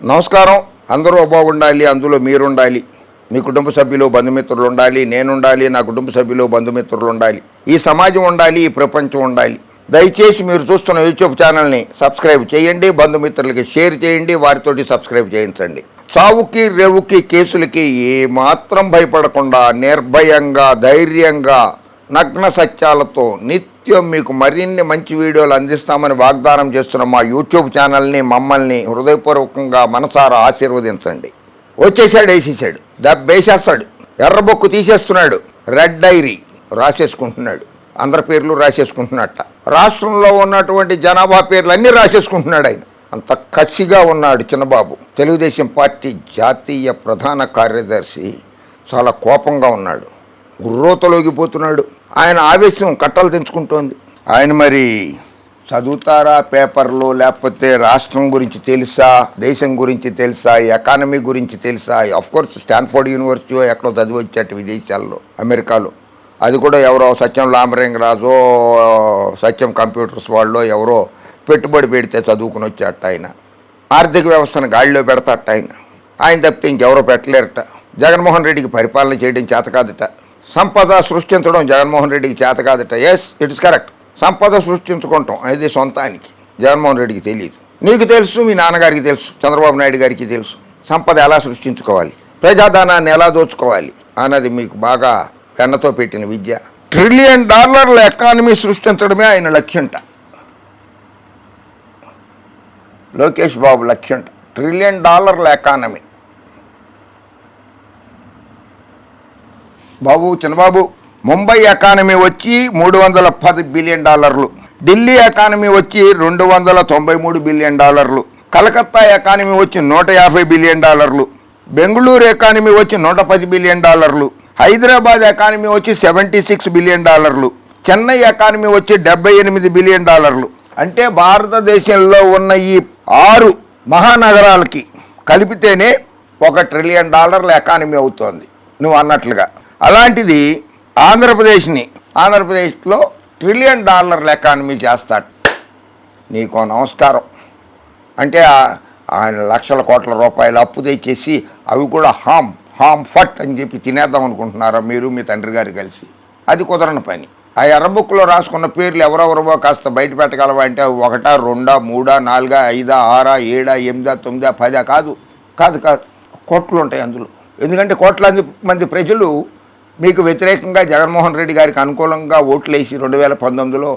నమస్కారం. అందరూ బాగుండాలి అందులో మీరుండాలి. మీ కుటుంబ సభ్యులు బంధుమిత్రులు ఉండాలి నేనుండాలి నా కుటుంబ సభ్యులు బంధుమిత్రులు ఉండాలి. ఈ సమాజం ఉండాలి ఈ ప్రపంచం ఉండాలి. దయచేసి మీరు చూస్తున్న యూట్యూబ్ ఛానల్ని సబ్స్క్రైబ్ చేయండి బంధుమిత్రులకి షేర్ చేయండి వారితోటి సబ్స్క్రైబ్ చేయించండి. చావుకి రేవుకి కేసులకి ఏమాత్రం భయపడకుండా నిర్భయంగా ధైర్యంగా నగ్న సత్యాలతో నిత్యం మీకు మరిన్ని మంచి వీడియోలు అందిస్తామని వాగ్దానం చేస్తున్న మా యూట్యూబ్ ఛానల్ని మమ్మల్ని హృదయపూర్వకంగా మనసారా ఆశీర్వదించండి. వచ్చేసాడు వేసేసాడు. దబ్బేసేస్తాడు ఎర్రబొక్కు తీసేస్తున్నాడు. రెడ్ డైరీ రాసేసుకుంటున్నాడు. అందరి పేర్లు రాసేసుకుంటున్నట్ట. రాష్ట్రంలో ఉన్నటువంటి జనాభా పేర్లు అన్నీ రాసేసుకుంటున్నాడు ఆయన. అంత కసిగా ఉన్నాడు చిన్నబాబు. తెలుగుదేశం పార్టీ జాతీయ ప్రధాన కార్యదర్శి. చాలా కోపంగా ఉన్నాడు. గుర్రోతలోగిపోతున్నాడు ఆయన ఆవేశం కట్టలు తెంచుకుంటోంది. ఆయన మరి చదువుతారా పేపర్లో లేకపోతే రాష్ట్రం గురించి తెలుసా? దేశం గురించి తెలుసా? ఎకానమీ గురించి తెలుసా? కోర్స్ స్టాన్ఫోర్డ్ యూనివర్సిటీ ఎక్కడో చదివి వచ్చాట విదేశాల్లో అమెరికాలో. అది కూడా ఎవరో సత్యం రామలింగరాజు సత్యం కంప్యూటర్స్ వాళ్ళు ఎవరో పెట్టుబడి పెడితే చదువుకుని వచ్చాట ఆయన. ఆర్థిక వ్యవస్థను గాడిలో పెడతాట ఆయన. ఆయన తప్పితే ఇంకెవరో పెట్టలేరట. జగన్మోహన్ రెడ్డికి పరిపాలన చేయడం చేత కాదట. సంపద సృష్టించడం జగన్మోహన్ రెడ్డికి చేత కాదట. ఎస్ ఇట్ ఇస్ కరెక్ట్ సంపద సృష్టించుకుంటాం. అనేది సొంతానికి. జగన్మోహన్ రెడ్డికి తెలియదు నీకు తెలుసు మీ నాన్నగారికి తెలుసు చంద్రబాబు నాయుడు గారికి తెలుసు. సంపద ఎలా సృష్టించుకోవాలి? ప్రజాధనాన్ని ఎలా దోచుకోవాలి? అన్నది మీకు బాగా వెన్నతో పెట్టిన విద్య. ట్రిలియన్ డాలర్ల ఎకానమీ సృష్టించడమే ఆయన లక్ష్యంట. లోకేష్ బాబు లక్ష్యంట. ట్రిలియన్ డాలర్ల ఎకానమీ బాబు చిన్నబాబు ముంబై ఎకానమీ వచ్చి మూడు వందల పది బిలియన్ డాలర్లు ఢిల్లీ ఎకానమీ వచ్చి రెండు వందల తొంభై మూడు బిలియన్ డాలర్లు కలకత్తా ఎకానమీ వచ్చి నూట యాభై బిలియన్ డాలర్లు బెంగళూరు ఎకానమీ వచ్చి నూట పది బిలియన్ డాలర్లు హైదరాబాద్ ఎకానమీ వచ్చి సెవెంటీ సిక్స్ బిలియన్ డాలర్లు చెన్నై ఎకానమీ వచ్చి డెబ్బై ఎనిమిది బిలియన్ డాలర్లు. అంటే భారతదేశంలో ఉన్న ఈ ఆరు మహానగరాలకి కలిపితేనే ఒక ట్రిలియన్ డాలర్ల ఎకానమీ అవుతోంది. నువ్వు అన్నట్లుగా. అలాంటిది ఆంధ్రప్రదేశ్ని ఆంధ్రప్రదేశ్లో ట్రిలియన్ డాలర్ల ఎకానమీ చేస్తాడు. నీకో నమస్కారం. అంటే ఆయన లక్షల కోట్ల రూపాయలు అప్పు తెచ్చేసి అవి కూడా హామ్ హామ్ ఫట్ అని చెప్పి తినేద్దాం అనుకుంటున్నారా మీరు మీ తండ్రి గారు కలిసి? అది కుదరని పని. ఆ ఎర్రబుక్లో రాసుకున్న పేర్లు ఎవరెవరో కాస్త బయట పెట్టగలవా అంటే ఒకటా రెండా మూడా నాలుగా ఐదా ఆరా ఏడా ఎనిమిదా తొమ్మిదా పదా కాదు. కాదు కాదు. కోట్లు ఉంటాయి అందులో. ఎందుకంటే కోట్లాది మంది ప్రజలు మీకు వ్యతిరేకంగా జగన్మోహన్ రెడ్డి గారికి అనుకూలంగా ఓట్లు వేసి రెండు వేల పంతొమ్మిదిలో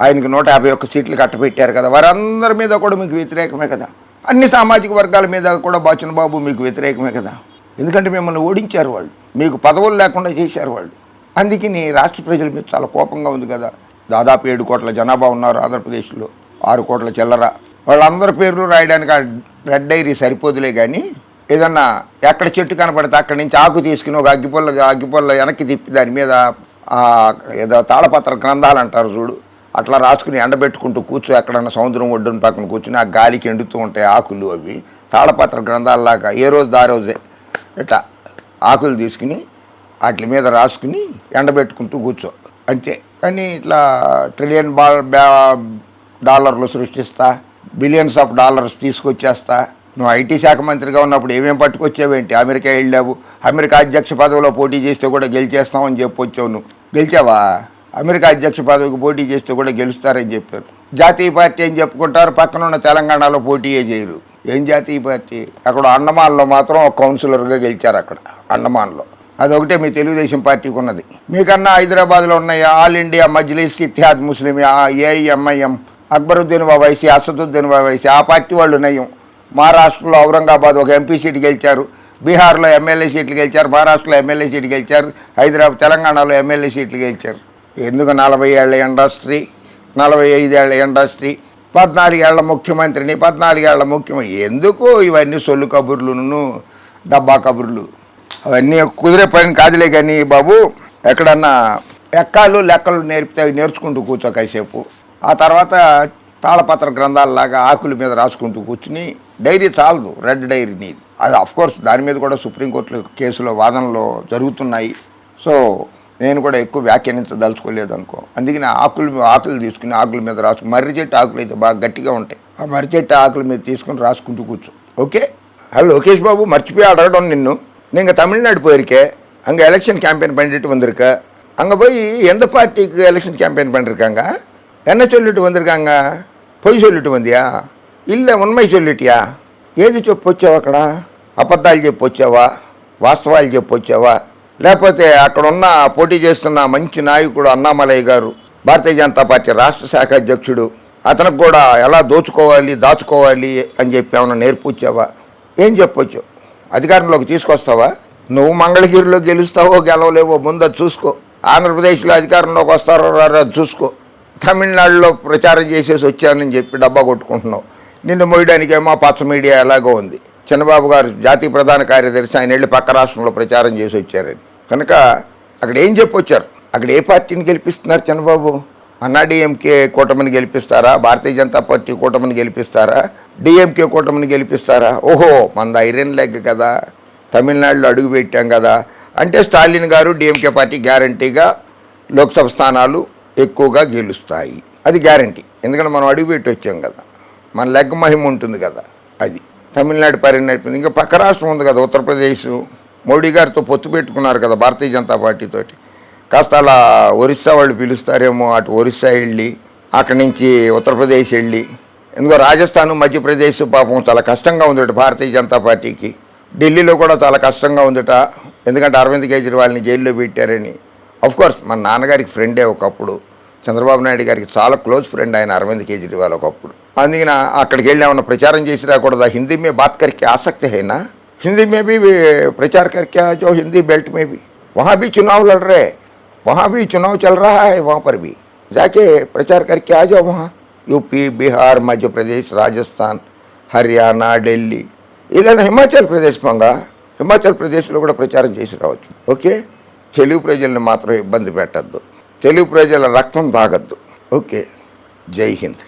ఆయనకి నూట యాభై ఒక్క సీట్లు కట్టబెట్టారు కదా. వారందరి మీద కూడా మీకు వ్యతిరేకమే కదా. అన్ని సామాజిక వర్గాల మీద కూడా బాచిన బాబు మీకు వ్యతిరేకమే కదా. ఎందుకంటే మిమ్మల్ని ఓడించారు వాళ్ళు. మీకు పదవులు లేకుండా చేశారు వాళ్ళు. అందుకని రాష్ట్ర ప్రజల మీద చాలా కోపంగా ఉంది కదా. దాదాపు ఏడు కోట్ల జనాభా ఉన్నారు ఆంధ్రప్రదేశ్లో. ఆరు కోట్ల చిల్లర. వాళ్ళందరి పేర్లు రాయడానికి ఆ రెడ్ డైరీ సరిపోదులే కానీ ఏదన్నా ఎక్కడ చెట్టు కనపడితే అక్కడి నుంచి ఆకు తీసుకుని ఒక అగ్గిపొల్ల అగ్గిపొల్ల వెనక్కి తిప్పి దాని మీద ఏదో తాళపత్ర గ్రంథాలు అంటారు చూడు. అట్లా రాసుకుని ఎండబెట్టుకుంటూ కూర్చో ఎక్కడన్నా సముద్రం ఒడ్డున పక్కన కూర్చుని ఆ గాలికి ఎండుతూ ఉంటాయి ఆకులు అవి. తాళపత్ర గ్రంథాలలాగా ఏ రోజు దా రోజే ఇట్లా ఆకులు తీసుకుని వాటి మీద రాసుకుని ఎండబెట్టుకుంటూ కూర్చో. అంతే. కానీ ఇట్లా ట్రిలియన్ బా బ్యా- డాలర్లు సృష్టిస్తా బిలియన్స్ ఆఫ్ డాలర్స్ తీసుకొచ్చేస్తా. నువ్వు ఐటీ శాఖ మంత్రిగా ఉన్నప్పుడు ఏమేం పట్టుకొచ్చావేంటి? అమెరికా వెళ్ళావు. అమెరికా అధ్యక్ష పదవిలో పోటీ చేస్తే కూడా గెలిచేస్తామని చెప్పొచ్చావు నువ్వు. గెలిచావా? అమెరికా అధ్యక్ష పదవికి పోటీ చేస్తే కూడా గెలుస్తారని చెప్పారు. జాతీయ పార్టీ అని చెప్పుకుంటారు పక్కనున్న తెలంగాణలో పోటీయే చేయరు. ఏం జాతీయ పార్టీ? అక్కడ అండమాన్లో మాత్రం ఒక కౌన్సిలర్గా గెలిచారు అక్కడ అండమాన్లో. అదొకటే మీ తెలుగుదేశం పార్టీకి ఉన్నది. మీకన్నా హైదరాబాద్లో ఉన్నాయి all India Majlis Ittehad Muslim AIMIM Akbaruddin బాబాయిసి Asaduddin బాబాయిసి ఆ పార్టీ వాళ్ళు నయం. మహారాష్ట్రలో ఔరంగాబాద్ ఒక ఎంపీ సీటు గెలిచారు. బీహార్లో ఎమ్మెల్యే సీట్లు గెలిచారు. మహారాష్ట్రలో ఎమ్మెల్యే సీటు గెలిచారు. హైదరాబాద్ తెలంగాణలో ఎమ్మెల్యే సీట్లు గెలిచారు. ఎందుకు నలభై ఏళ్ళ ఇండస్ట్రీ? నలభై ఐదేళ్ళ ఇండస్ట్రీ. పద్నాలుగేళ్ళ ముఖ్యమంత్రిని పద్నాలుగేళ్ళ ముఖ్యమంత్రి. ఎందుకు ఇవన్నీ సొల్లు కబుర్లును డబ్బా కబుర్లు? అవన్నీ కుదిరే పని కాదులే కానీ బాబు ఎక్కడన్నా ఎక్కాలు లెక్కలు నేర్పితే అవి నేర్చుకుంటూ కూర్చో కాసేపు. ఆ తర్వాత తాళపత్ర గ్రంథాలలాగా ఆకుల మీద రాసుకుంటూ కూర్చుని డైరీ చాలదు రెడ్ డైరీ నీది. అది కోర్స్ దాని మీద కూడా సుప్రీంకోర్టు కేసులో వాదనలో జరుగుతున్నాయి. సో నేను కూడా ఎక్కువ వ్యాఖ్యానించదలుచుకోలేదు అనుకో అందుకని ఆకులు ఆకులు తీసుకుని ఆకుల మీద రాసుకు మర్రి చెట్టు ఆకులు అయితే బాగా గట్టిగా ఉంటాయి. ఆ మర్రి చెట్టు ఆకుల మీద తీసుకుని రాసుకుంటూ కూర్చో. ఓకే? హలో లోకేష్ బాబు మర్చిపోయి అడగడం నిన్ను. நீங்கள் తమిళనాడు పోయిరికే. அங்கே ఎలక్షన్ క్యాంపెయిన్ పండిట్టు வந்திருக்க అంగ పోయి ఎంత పార్టీకి ఎలక్షన్ క్యాంపెయిన్ பண்ணிருக்காங்க என்ன சொல்லிட்டு வந்திருக்காங்க பொய் சொல்லிட்டு வந்தியா இல்லை உண்மை சொல்லிட்டியா ఏది చెప్పొచ్చావు అక్కడ? అబద్ధాలు చెప్పొచ్చావా వాస్తవాలు చెప్పొచ్చావా లేకపోతే అక్కడున్న పోటీ చేస్తున్న మంచి నాయకుడు అన్నామలయ్య గారు భారతీయ జనతా పార్టీ రాష్ట్ర శాఖ అధ్యక్షుడు అతనికి కూడా ఎలా దోచుకోవాలి దాచుకోవాలి అని చెప్పి ఏమైనా నేర్పించావా ఏం చెప్పొచ్చు అధికారంలోకి తీసుకొస్తావా? నువ్వు మంగళగిరిలో గెలుస్తావో గెలవలేవో ముందు చూసుకో. ఆంధ్రప్రదేశ్లో అధికారంలోకి వస్తారో రా చూసుకో. తమిళనాడులో ప్రచారం చేసేసి వచ్చానని చెప్పి డబ్బా కొట్టుకుంటున్నావు. నిన్ను మోయడానికేమో పచ్చ మీడియా ఎలాగో ఉంది. చంద్రబాబు గారు జాతీయ ప్రధాన కార్యదర్శి ఆయన వెళ్ళి పక్క రాష్ట్రంలో ప్రచారం చేసి వచ్చారని. కనుక అక్కడ ఏం చెప్పొచ్చారు? అక్కడ ఏ పార్టీని గెలిపిస్తున్నారు చంద్రబాబు? అన్నాడీఎంకే కూటమిని గెలిపిస్తారా? భారతీయ జనతా పార్టీ కూటమిని గెలిపిస్తారా? డిఎంకే కూటమిని గెలిపిస్తారా? ఓహో మన ఐరన్ లెగ్ కదా. తమిళనాడులో అడుగు పెట్టాం కదా. అంటే స్టాలిన్ గారు డిఎంకే పార్టీ గ్యారంటీగా లోక్సభ స్థానాలు ఎక్కువగా గెలుస్తాయి. అది గ్యారంటీ. ఎందుకంటే మనం అడుగుపెట్టి వచ్చాం కదా. మన లెగ్ మహిమ ఉంటుంది కదా. అది. తమిళనాడు పరిణిపోయింది ఇంకా పక్క రాష్ట్రం ఉంది కదా ఉత్తరప్రదేశ్. మోడీ గారితో పొత్తు పెట్టుకున్నారు కదా భారతీయ జనతా పార్టీతోటి కాస్త అలా ఒరిస్సా వాళ్ళు పిలుస్తారేమో అటు ఒరిస్సా వెళ్ళి అక్కడి నుంచి ఉత్తరప్రదేశ్ వెళ్ళి. ఎందుకో రాజస్థాన్ మధ్యప్రదేశ్ పాపం చాలా కష్టంగా ఉందట భారతీయ జనతా పార్టీకి. ఢిల్లీలో కూడా చాలా కష్టంగా ఉందట. ఎందుకంటే అరవింద్ కేజ్రీవాల్ని జైల్లో పెట్టారని. కోర్స్ మన నాన్నగారికి ఫ్రెండే ఒకప్పుడు చంద్రబాబు నాయుడు గారికి చాలా క్లోజ్ ఫ్రెండ్ ఆయన అరవింద్ కేజ్రీవాల్ ఒకప్పుడు అందుకని అక్కడికి వెళ్ళి ఏమన్నా ప్రచారం చేసి రాకూడదా హిందీ మే బాత్ करके आ सकते हैं ना हिंदी में भी प्रचार करके आ जाओ हिंदी बेल्ट में भी वहाँ भी चुनाव लड़ रहे हैं वहाँ भी चुनाव चल रहा है वहाँ पर भी जाके प्रचार करके आ जाओ वहाँ यूपी बिहार मध्य प्रदेश राजस्थान హర్యానా ఢిల్లీ ఇలా హిమాచల్ ప్రదేశ్ పంగా హిమాచల్ ప్రదేశ్లో కూడా ప్రచారం చేసి రావచ్చు ఓకే తెలుగు ప్రజల్ని మాత్రం ఇబ్బంది పెట్టద్దు. తెలుగు ప్రజల రక్తం తాగద్దు. ఓకే. జై హింద్.